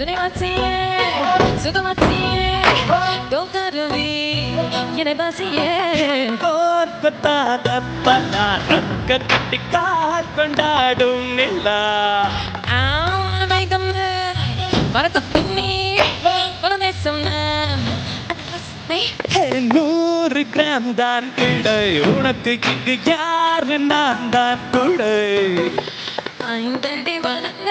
சுனிவாச்சியே சுகமாச்சியே தோக்கருவி என்னை பாசியே கோர்பத்தாத பலாரக்க கட்டிக்கார் கொண்டாடும் நிலா வைகம் வரக்க பின்னி வரமே சொன்ன நூறு கிராம் தான் இடை உனக்கு இங்கு யார் நான் தான் குடை ஐந்தடி வளர்ந்த